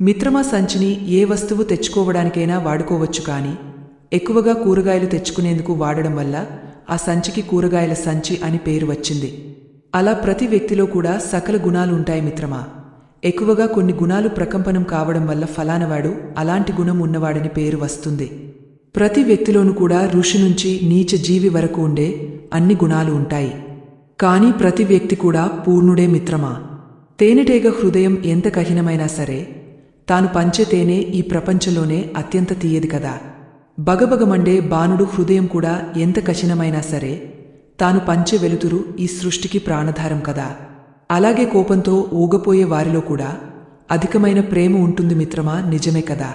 మిత్రమా సంచిని ఏ వస్తువు తెచ్చుకోవడానికైనా వాడుకోవచ్చు కానీ ఎక్కువగా కూరగాయలు తెచ్చుకునేందుకు వాడడం వల్ల ఆ సంచికి కూరగాయల సంచి అని పేరు వచ్చింది. అలా ప్రతి వ్యక్తిలో కూడా సకల గుణాలు ఉంటాయి మిత్రమా. ఎక్కువగా కొన్ని గుణాలు ప్రకంపనం కావడం వల్ల ఫలానవాడు అలాంటి గుణం ఉన్నవాడని పేరు వస్తుంది. ప్రతి వ్యక్తిలోనూ కూడా ఋషి నుంచి నీచ జీవి వరకు ఉండే అన్ని గుణాలు ఉంటాయి. కానీ ప్రతి వ్యక్తి కూడా పూర్ణుడే మిత్రమా. తేనెటీగ హృదయం ఎంత కఠినమైనా సరే తాను పంచే ఈ ప్రపంచంలోనే అత్యంత తీయది కదా. బగబగమండే బాణుడు హృదయం కూడా ఎంత కఠినమైనా సరే తాను పంచె వెలుతురు ఈ సృష్టికి ప్రాణధారం కదా. అలాగే కోపంతో ఊగపోయే వారిలో కూడా అధికమైన ప్రేమ ఉంటుంది మిత్రమా నిజమే కదా.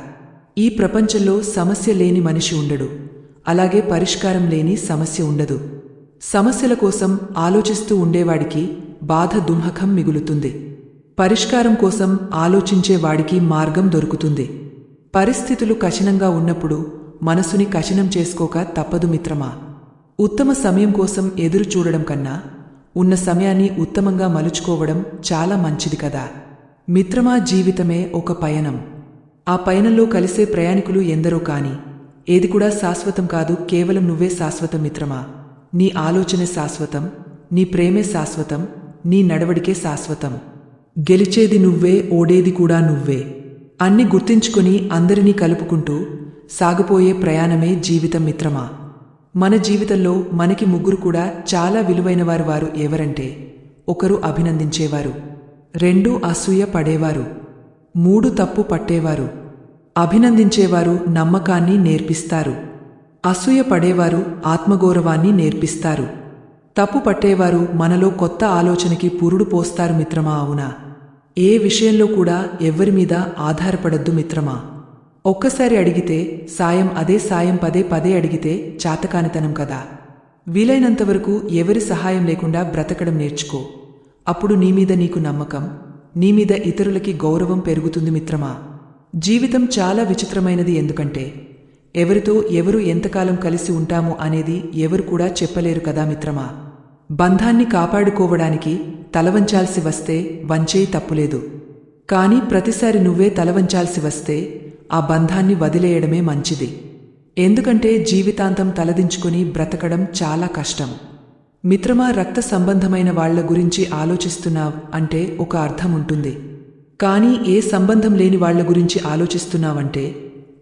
ఈ ప్రపంచంలో సమస్య లేని మనిషి ఉండడు. అలాగే పరిష్కారం లేని సమస్య ఉండదు. సమస్యల కోసం ఆలోచిస్తూ ఉండేవాడికి బాధ దుంహకం మిగులుతుంది. పరిష్కారం కోసం ఆలోచించే వాడికి మార్గం దొరుకుతుంది. పరిస్థితులు కఠినంగా ఉన్నప్పుడు మనసుని కఠినం చేసుకోక తప్పదు మిత్రమా? ఉత్తమ సమయం కోసం ఎదురు చూడడం కన్నా ఉన్న సమయాన్ని ఉత్తమంగా మలుచుకోవడం చాలా మంచిది కదా. మిత్రమా జీవితమే ఒక పయనం. ఆ పయనంలో కలిసే ప్రయాణికులు ఎందరో కాని ఏది కూడా శాశ్వతం కాదు కేవలం నువ్వే శాశ్వతం మిత్రమా? నీ ఆలోచనే శాశ్వతం నీ ప్రేమే శాశ్వతం నీ నడవడికే శాశ్వతం. గెలిచేది నువ్వే ఓడేది కూడా నువ్వే. అన్ని గుర్తించుకొని అందరినీ కలుపుకుంటూ సాగిపోయే ప్రయాణమే జీవితం మిత్రమా? మన జీవితంలో మనకి ముగ్గురు కూడా చాలా విలువైనవారు వారు ఎవరంటే ఒకరు అభినందించేవారు రెండు అసూయ పడేవారు మూడు తప్పు పట్టేవారు. అభినందించేవారు నమ్మకాన్ని నేర్పిస్తారు. అసూయ పడేవారు ఆత్మగౌరవాన్ని నేర్పిస్తారు. తప్పు పట్టేవారు మనలో కొత్త ఆలోచనకి పురుడు పోస్తారు మిత్రమా అవునా? ఏ విషయంలో కూడా ఎవ్వరి మీద ఆధారపడద్దు మిత్రమా? ఒక్కసారి అడిగితే సాయం అదే సాయం పదే పదే అడిగితే చాతకానితనం కదా. వీలైనంతవరకు ఎవరి సహాయం లేకుండా బ్రతకడం నేర్చుకో. అప్పుడు నీమీద నీకు నమ్మకం నీమీద ఇతరులకి గౌరవం పెరుగుతుంది మిత్రమా? జీవితం చాలా విచిత్రమైనది ఎందుకంటే ఎవరితో ఎవరు ఎంతకాలం కలిసి ఉంటాము అనేది ఎవరు కూడా చెప్పలేరు కదా మిత్రమా? బంధాన్ని కాపాడుకోవడానికి తలవంచాల్సి వస్తే వంచేయి తప్పులేదు. కాని ప్రతిసారి నువ్వే తలవంచాల్సి వస్తే ఆ బంధాన్ని వదిలేయడమే మంచిది. ఎందుకంటే జీవితాంతం తలదించుకుని బ్రతకడం చాలా కష్టం. మిత్రమా రక్త సంబంధమైన వాళ్ళ గురించి ఆలోచిస్తున్నావ్ అంటే ఒక అర్థం ఉంటుంది కానీ ఏ సంబంధం లేని వాళ్ళ గురించి ఆలోచిస్తున్నావంటే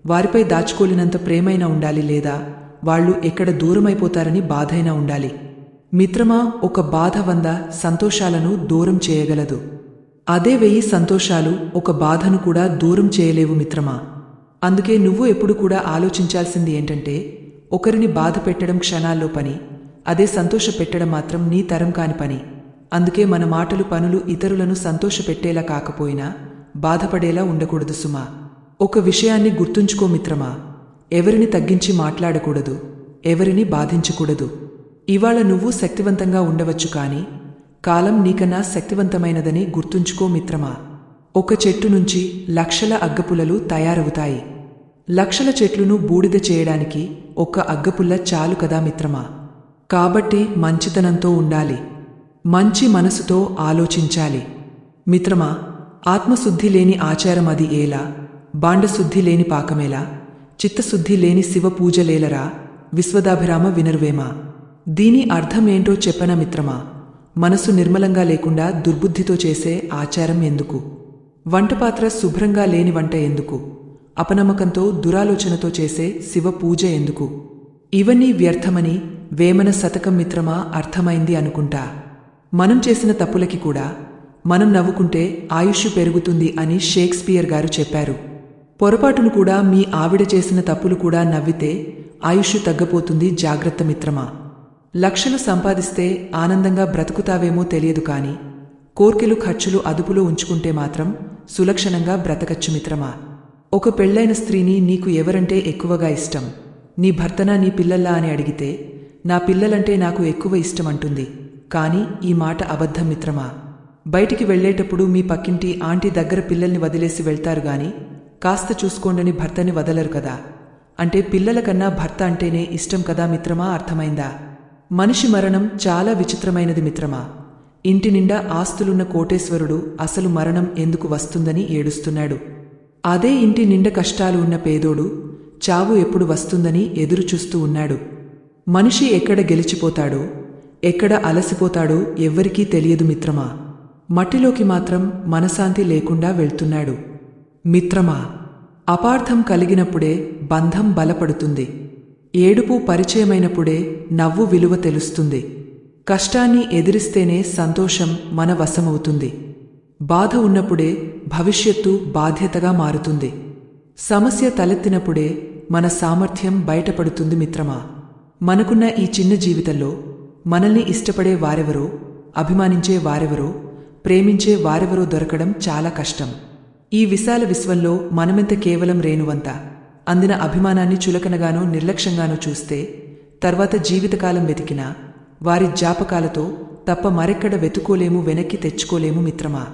వారిపై దాచుకోలేనంత ప్రేమైనా ఉండాలి లేదా? వాళ్ళు ఎక్కడ దూరమైపోతారని బాధైనా ఉండాలి. మిత్రమా ఒక బాధ వంద సంతోషాలను దూరం చేయగలదు. అదే వెయ్యి సంతోషాలు ఒక బాధను కూడా దూరం చేయలేవు మిత్రమా. అందుకే నువ్వు ఎప్పుడు కూడా ఆలోచించాల్సింది ఏంటంటే ఒకరిని బాధ పెట్టడం క్షణాల్లో పని అదే సంతోష పెట్టడం మాత్రం నీ తరం కాని పని. అందుకే మన మాటలు పనులు ఇతరులను సంతోషపెట్టేలా కాకపోయినా బాధపడేలా ఉండకూడదు సుమా. ఒక విషయాన్ని గుర్తుంచుకో మిత్రమా. ఎవరిని తగ్గించి మాట్లాడకూడదు ఎవరిని బాధించకూడదు. ఇవాళ నువ్వు శక్తివంతంగా ఉండవచ్చు కాని కాలం నీకన్నా శక్తివంతమైనదని గుర్తుంచుకో మిత్రమా. ఒక చెట్టు నుంచి లక్షల అగ్గపుల్లలు తయారవుతాయి. లక్షల చెట్లును బూడిద చేయడానికి ఒక్క అగ్గపుల్ల చాలు కదా మిత్రమా. కాబట్టి మంచితనంతో ఉండాలి. మంచి మనసుతో ఆలోచించాలి. మిత్రమా ఆత్మశుద్ధి లేని ఆచారం అది ఏలా? బాండశుద్ధి లేని పాకమేలా? చిత్తశుద్ధి లేని శివ పూజలేలరా విశ్వదాభిరామ వినర్వేమా? దీని అర్థమేంటో చెప్పన మిత్రమా? మనసు నిర్మలంగా లేకుండా దుర్బుద్ధితో చేసే ఆచారం ఎందుకు? వంటపాత్ర శుభ్రంగా లేని వంట ఎందుకు? అపనమ్మకంతో దురాలోచనతో చేసే శివ పూజ ఎందుకు? ఇవన్నీ వ్యర్థమని వేమన శతకం మిత్రమా అర్థమైంది అనుకుంటా. మనం చేసిన తప్పులకి కూడా మనం నవ్వుకుంటే ఆయుష్ పెరుగుతుంది అని షేక్స్పియర్ గారు చెప్పారు. పొరపాటును కూడా మీ ఆవిడ చేసిన తప్పులు కూడా నవ్వితే ఆయుష్ తగ్గపోతుంది జాగ్రత్త మిత్రమా? లక్షలు సంపాదిస్తే ఆనందంగా బ్రతుకుతావేమో తెలియదు కాని కోర్కెలు ఖర్చులు అదుపులో ఉంచుకుంటే మాత్రం సులక్షణంగా బ్రతకచ్చు మిత్రమా? ఒక పెళ్ళైన స్త్రీని నీకు ఎవరంటే ఎక్కువగా ఇష్టం? నీ భర్తనా నీ పిల్లల్లా అని అడిగితే నా పిల్లలంటే నాకు ఎక్కువ ఇష్టం అంటుంది. కాని ఈ మాట అబద్ధం మిత్రమా? బయటికి వెళ్ళేటప్పుడు మీ పక్కింటి ఆంటీ దగ్గర పిల్లల్ని వదిలేసి వెళ్తారు గాని కాస్త చూసుకోండని భర్తని వదలరు కదా? అంటే పిల్లలకన్నా భర్త అంటేనే ఇష్టం కదా మిత్రమా? అర్థమైందా? మనిషి మరణం చాలా విచిత్రమైనది మిత్రమా? ఇంటి నిండా ఆస్తులున్న కోటేశ్వరుడు అసలు మరణం ఎందుకు వస్తుందని ఏడుస్తున్నాడు. అదే ఇంటి నిండా కష్టాలు ఉన్న పేదోడు చావు ఎప్పుడు వస్తుందని ఎదురుచూస్తూ ఉన్నాడు. మనిషి ఎక్కడ గెలిచిపోతాడో ఎక్కడ అలసిపోతాడో ఎవ్వరికీ తెలియదు మిత్రమా? మట్టిలోకి మాత్రం మనశాంతి లేకుండా వెళ్తున్నాడు. మిత్రమా అపార్థం కలిగినప్పుడే బంధం బలపడుతుంది. ఏడుపు పరిచయమైనప్పుడే నవ్వు విలువ తెలుస్తుంది. కష్టాన్ని ఎదిరిస్తేనే సంతోషం మన వశమవుతుంది. బాధ ఉన్నప్పుడే భవిష్యత్తు బాధ్యతగా మారుతుంది. సమస్య తలెత్తినప్పుడే మన సామర్థ్యం బయటపడుతుంది మిత్రమా. మనకున్న ఈ చిన్న జీవితంలో మనల్ని ఇష్టపడే వారెవరో అభిమానించే వారెవరో ప్రేమించే వారెవరో దొరకడం చాలా కష్టం. ఈ విశాల విశ్వంలో మనమెంత కేవలం రేణువంతా. అందిన అభిమానాన్ని చులకనగానో నిర్లక్ష్యంగానో చూస్తే తర్వాత జీవితకాలం వెతికినా వారి జాపకాలతో తప్ప మరెక్కడ వెతుకోలేము వెనక్కి తెచ్చుకోలేము మిత్రమా?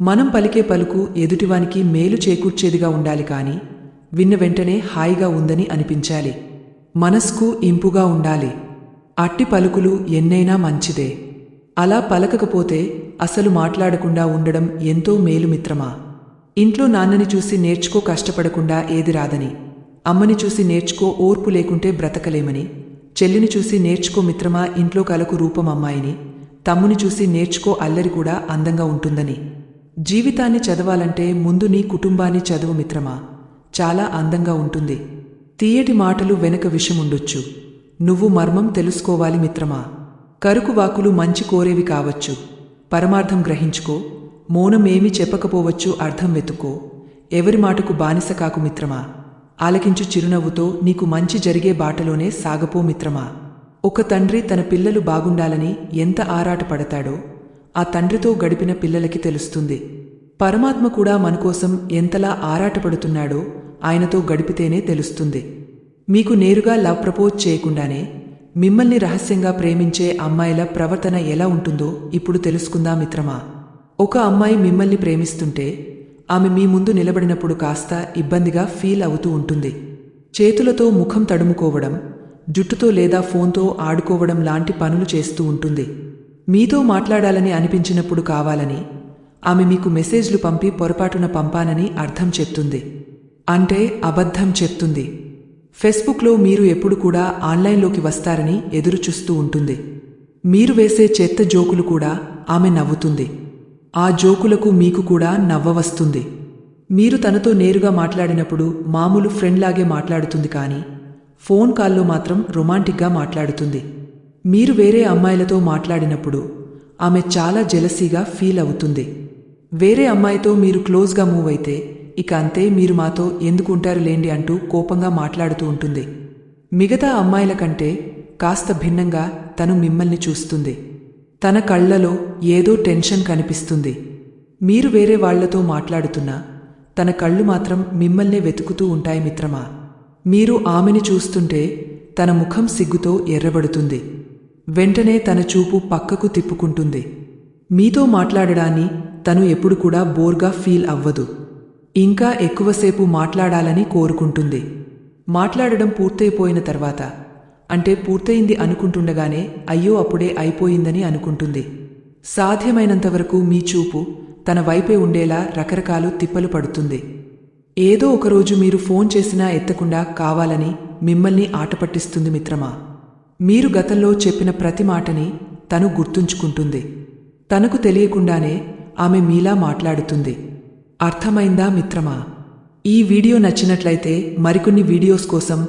మనం పలికే పలుకు ఎదుటివానికి మేలు చేకూర్చేదిగా ఉండాలి కాని విన్న వెంటనే హాయిగా ఉందని అనిపించాలి. మనస్కు ఇంపుగా ఉండాలి. అట్టి పలుకులు ఎన్నైనా మంచిదే. అలా పలకకపోతే అసలు మాట్లాడకుండా ఉండడం ఎంతో మేలు మిత్రమా? ఇంట్లో నాన్నని చూసి నేర్చుకో కష్టపడకుండా ఏది రాదని. అమ్మని చూసి నేర్చుకో ఓర్పు లేకుంటే బ్రతకలేమని చెల్లిని చూసి నేర్చుకో మిత్రమా ఇంట్లో కలకు రూపం అమ్మాయిని తమ్ముని చూసి నేర్చుకో అల్లరి కూడా అందంగా ఉంటుందని. జీవితాన్ని చదవాలంటే ముందు నీ కుటుంబాన్ని చదువు మిత్రమా చాలా అందంగా ఉంటుంది. తీయటి మాటలు వెనక విషముండొచ్చు. నువ్వు మర్మం తెలుసుకోవాలి మిత్రమా. కరుకు వాకులు మంచి కోరేవి కావచ్చు. పరమార్థం గ్రహించుకో. మౌనమేమీ చెప్పకపోవచ్చు అర్థం వెతుకో ఎవరి మాటకు బానిస కాకు మిత్రమా. ఆలకించు చిరునవ్వుతో నీకు మంచి జరిగే బాటలోనే సాగపో మిత్రమా. ఒక తండ్రి తన పిల్లలు బాగుండాలని ఎంత ఆరాటపడతాడో ఆ తండ్రితో గడిపిన పిల్లలకి తెలుస్తుంది. పరమాత్మ కూడా మనకోసం ఎంతలా ఆరాటపడుతున్నాడో ఆయనతో గడిపితేనే తెలుస్తుంది. మీకు నేరుగా లవ్ ప్రపోజ్ చేయకుండానే మిమ్మల్ని రహస్యంగా ప్రేమించే అమ్మాయిల ప్రవర్తన ఎలా ఉంటుందో ఇప్పుడు తెలుసుకుందా మిత్రమా. ఒక అమ్మాయి మిమ్మల్ని ప్రేమిస్తుంటే ఆమె మీ ముందు నిలబడినప్పుడు కాస్త ఇబ్బందిగా ఫీల్ అవుతూ ఉంటుంది. చేతులతో ముఖం తడుముకోవడం జుట్టుతో లేదా ఫోన్తో ఆడుకోవడం లాంటి పనులు చేస్తూ ఉంటుంది. మీతో మాట్లాడాలని అనిపించినప్పుడు కావాలని ఆమె మీకు మెసేజ్లు పంపి పొరపాటున పంపానని అర్థం చెప్తుంది. అంటే అబద్ధం చెప్తుంది. ఫేస్బుక్లో మీరు ఎప్పుడు కూడా ఆన్లైన్లోకి వస్తారని ఎదురుచూస్తూ ఉంటుంది. మీరు వేసే చెత్త జోకులు కూడా ఆమె నవ్వుతుంది. ఆ జోకులకు మీకు కూడా నవ్వ వస్తుంది. మీరు తనతో నేరుగా మాట్లాడినప్పుడు మామూలు ఫ్రెండ్లాగే మాట్లాడుతుంది కానీ ఫోన్ కాల్లో మాత్రం రొమాంటిక్గా మాట్లాడుతుంది. మీరు వేరే అమ్మాయిలతో మాట్లాడినప్పుడు ఆమె చాలా జెలసీగా ఫీల్ అవుతుంది. వేరే అమ్మాయితో మీరు క్లోజ్గా మూవ్ అయితే ఇక అంతే మీరు మాతో ఎందుకుంటారు లేండి అంటూ కోపంగా మాట్లాడుతూ ఉంటుంది. మిగతా అమ్మాయిల కంటే కాస్త భిన్నంగా తను మిమ్మల్ని చూస్తుంది. తన కళ్ళలో ఏదో టెన్షన్ కనిపిస్తుంది. మీరు వేరే వాళ్ళతో మాట్లాడుతున్నా తన కళ్ళు మాత్రం మిమ్మల్నే వెతుకుతూ ఉంటాయి మిత్రమా? మీరు ఆమెని చూస్తుంటే తన ముఖం సిగ్గుతో ఎర్రబడుతుంది. వెంటనే తన చూపు పక్కకు తిప్పుకుంటుంది. మీతో మాట్లాడడాన్ని తను ఎప్పుడు కూడా బోర్గా ఫీల్ అవ్వదు. ఇంకా ఎక్కువసేపు మాట్లాడాలని కోరుకుంటుంది. మాట్లాడడం పూర్తయిపోయిన తర్వాత అంటే పూర్తయింది అనుకుంటుండగానే అయ్యో అప్పుడే అయిపోయిందని అనుకుంటుంది. సాధ్యమైనంతవరకు మీ చూపు తన వైపే ఉండేలా రకరకాలు తిప్పలు పడుతుంది. ఏదో ఒకరోజు మీరు ఫోన్ చేసినా ఎత్తకుండా కావాలని మిమ్మల్ని ఆటపట్టిస్తుంది మిత్రమా? మీరు గతంలో చెప్పిన ప్రతి మాటని తను గుర్తుంచుకుంటుంది. తనకు తెలియకుండానే ఆమె మీలా మాట్లాడుతుంది. అర్థమైందా మిత్రమా? ఈ వీడియో నచ్చినట్లయితే మరికొన్ని వీడియోస్ కోసం